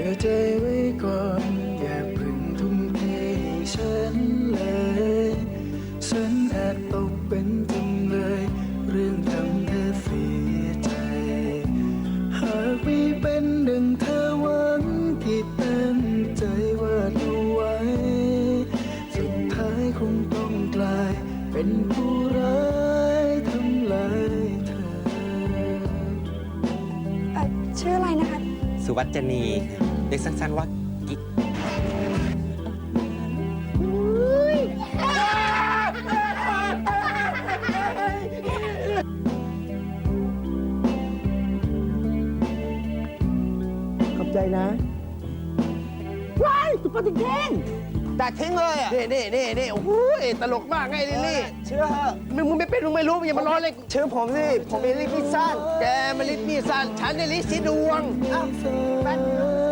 ผื่อใจไว้ก่อนอย่าเพึ่งทุ่มเทให้ฉันเลย ฉันอาจตกเป็นจำเลย เรื่องทำเธอเสียใจ หากไม่เป็นดังเธอหวังที่ตั้งใจว่าดูไว้ สุดท้ายคงต้องกลายเป็นผู้ร้ายทำลายเธอ เอ่อชื่ออะไรนะคะ สุวัจนี เรียกสั้นๆว่ากิ๊กขอบใจนะว้ายตุ๊กตาแท่งแตกทิ้งเลยอะนี่นี่นี่นี่โอ้โหตลกมากไงลิลลี่เชื่อเหอะมึงมึงไม่เป็นมึงไม่รู้มึงอย่ามาล้อเล่นชื่อผมสิผมเอลิพิซซ่านแกมาลิศมีสันฉันในลิศสีดวงอ้าวแป๊บ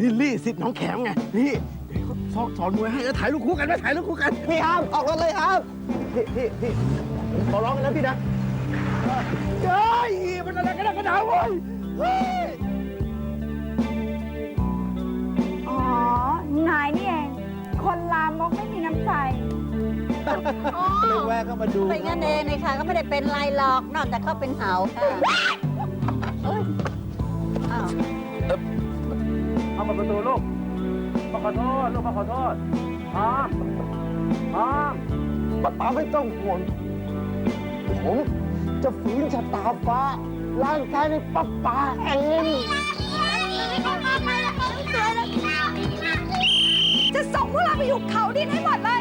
ลิลลี่สิทธิ์น้องแขมไง นี่เดี๋ยวเขาสอนสอนมวยให้แล้วถ่ายรูปคู่กันไหมถ่ายรูปคู่กัน พี่ครับออกรถเลยครับพี่พี่พี่ผมขอร้องนะพี่นะเฮ้ยมันอะไรกันนะกระดาวเว้ยเฮ้ย อ๋อ นายนี่เอง คนลามกไม่มีน้ำใจเลยแวะเข้ามาดู เป็นงั้นเองนะคะก็ไม่ได้เป็นไรหรอก นอกจากเขาเป็นเหาค่ะ เอามาประตูลูกมาขอโทษลูกมาขอโทษอามอามป้าป๋าไม่ต้องห่วงผมจะฝืนชะตาฟ้าร่างกายในป้าป๋าเองจะส่งพวกเราไปอยู่เขาดินให้หมดเลย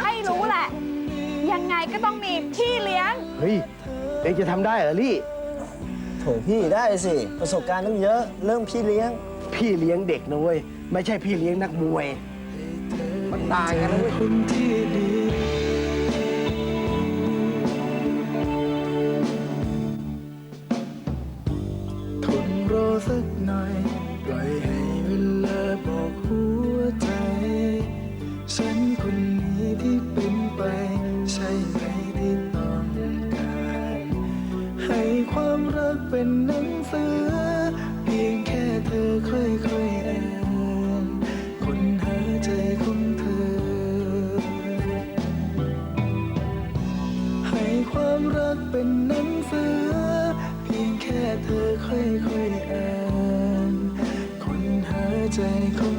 ให้รู้แหละ ยังไงก็ต้องมีพี่เลี้ยง เฮ้ยเองจะทำได้เหรอลี่ โถพี่ได้สิ ประสบการณ์ตั้งเยอะเริ่มพี่เลี้ยง พี่เลี้ยงเด็กนะเว้ย ไม่ใช่พี่เลี้ยงนักมวย มันต่างกันนะเว้ยคนที่ดีทนรอสัก เป็นหนังสือ เพียงแค่เธอค่อยๆอ่านคนหาใจของเธอ ให้ความรักเป็นหนังสือ เพียงแค่เธอค่อยๆอ่านคนหาใจของ